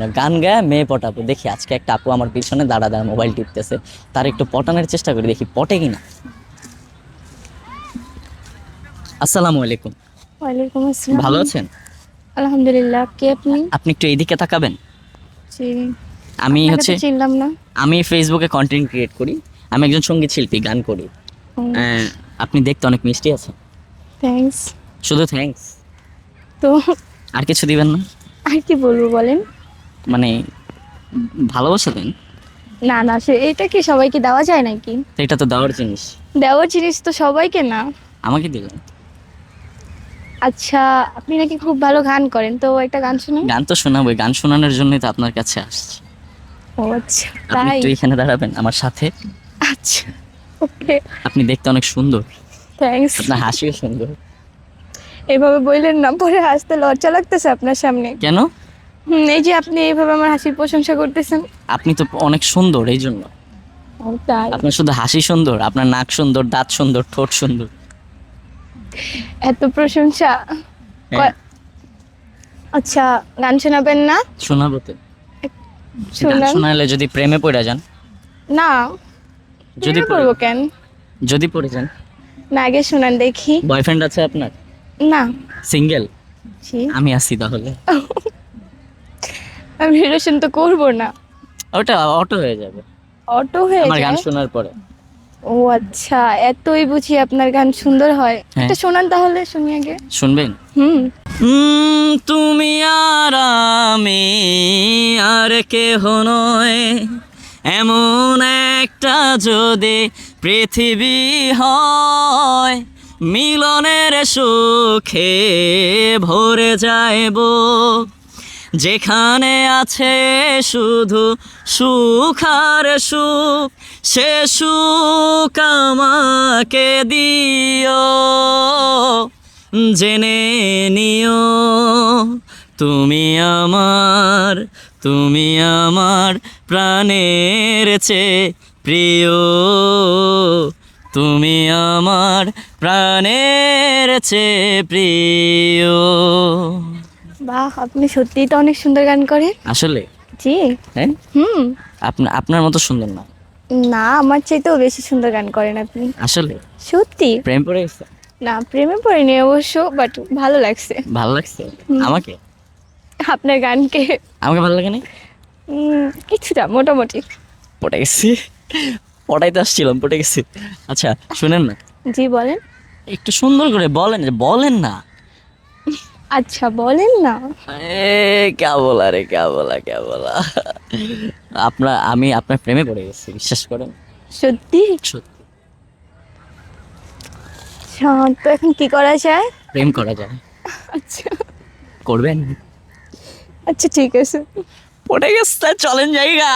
না, গান গায়ে মেয়ে পটাবো। দেখি আজকে একটা আপু আমার পিছনে দাঁড়া দাঁড়া মোবাইল টিপতেছে। তার একটু পটানোর চেষ্টা করি দেখি পটে কিনা। আসসালামু আলাইকুম। ওয়ালাইকুম আসসালাম। ভালো আছেন? আলহামদুলিল্লাহ কে আপনি? আপনি একটু এইদিকে তাকাবেন। জি। আমি হচ্ছে চিনলাম না। আমি ফেসবুকে কন্টেন্ট ক্রিয়েট করি। আমি একজন সংগীত শিল্পী গান করি। আপনি দেখতে অনেক মিষ্টি আছেন। থ্যাঙ্কস শুধু থ্যাঙ্কস তো আর কিছু দিবেন না? আর কি বলব বলেন? মানে ভালোবাসা দেন? না না সে এটা কি সবাইকে দেওয়া যায় নাকি? এটা তো দেওয়ার জিনিস। দেওয়ার জিনিস তো সবাইকে না। আমাকে দিলেন আচ্ছা আপনি নাকি খুব ভালো গান করেন তো একটা গান শুনুন। গান তো শোনাবো গান শোনানোর জন্যই তো আপনার কাছে আসছি। ও আচ্ছা আপনি তাই? একটু এখানে দাঁড়াবেন আমার সাথে। আচ্ছা ওকে। আপনি দেখতে অনেক সুন্দর। থ্যাঙ্কস আপনার হাসিও সুন্দর। এইভাবে বললেন না পরে হাসতে লজ্জা লাগতেছে আপনার সামনে। কেন? হুম এই যে আপনি এইভাবে আমার হাসির প্রশংসা করতেছেন। আপনি তো অনেক সুন্দর এই জন্য। ও তাই। আপনার শুধু হাসি সুন্দর আপনার নাক সুন্দর দাঁত সুন্দর ঠোঁট সুন্দর। এত প্রশংসা? হ্যাঁ, আচ্ছা গান শোনাবেন না? শোনাবো তো। গান শোনালে যদি প্রেমে পড়ে যান। না যদি যদি করব কেন? যদি পড়ে যান। না আগে শোনান দেখি। বয়ফ্রেন্ড আছে আপনার? না। সিঙ্গেল আমি আসি তাহলে। আমি রিলেশন তো করব না। ওটা অটো হয়ে যাবে। অটো হয়ে আমার গান শোনার পরে। ও আচ্ছা এতই বুঝি আপনার গান সুন্দর হয়। হ্যাঁ। এটা শোনান তাহলে শুনি আগে। শুনবেন? হুম। তুমি আর আমি আর কেহ নয়। এমন একটা যদি পৃথিবী হয় মিলনের সুখে ভরে যাইব। যেখানে আছে শুধু সুখ আর সুখ, সে সুখ আমাকে দিও। জেনে নিও, তুমি আমার তুমি আমার প্রাণের চেয়ে প্রিয়। তুমি আমার প্রাণের চেয়ে প্রিয়। বাহ আপনি সত্যিই তো অনেক সুন্দর গান করেন। আসলে? জি। হ্যাঁ? হুম। আপনার আপনার মতো সুন্দর না। না আমার চাইতেও বেশি সুন্দর গান করেন আপনি। আসলে? সত্যি? প্রেম পড়ে গেছে? না প্রেমে পড়িনি অবশ্য বাট ভালো লাগছে। ভালো লাগছে? আমাকে? আপনার গানকে। আমাকে ভালো লাগে না? কিছুটা মোটামুটি। পড়ে গেছি। পড়াইতে আসছিলাম পড়ে গেছি। আচ্ছা শুনেন না। জি বলেন। একটু সুন্দর করে বলেন বলেন না। আচ্ছা বলেন না। এ কে বলা রে কে বলা কে বলা আপনার আমি আপনার প্রেমে পড়ে গেছি বিশ্বাস করেন। সত্যি? সত্যি। আচ্ছা তো এখন কি করা যায়? প্রেম করা যায়। আচ্ছা। করবেন? আচ্ছা ঠিক আছে। পড়ে গেছে চলেন জায়গা।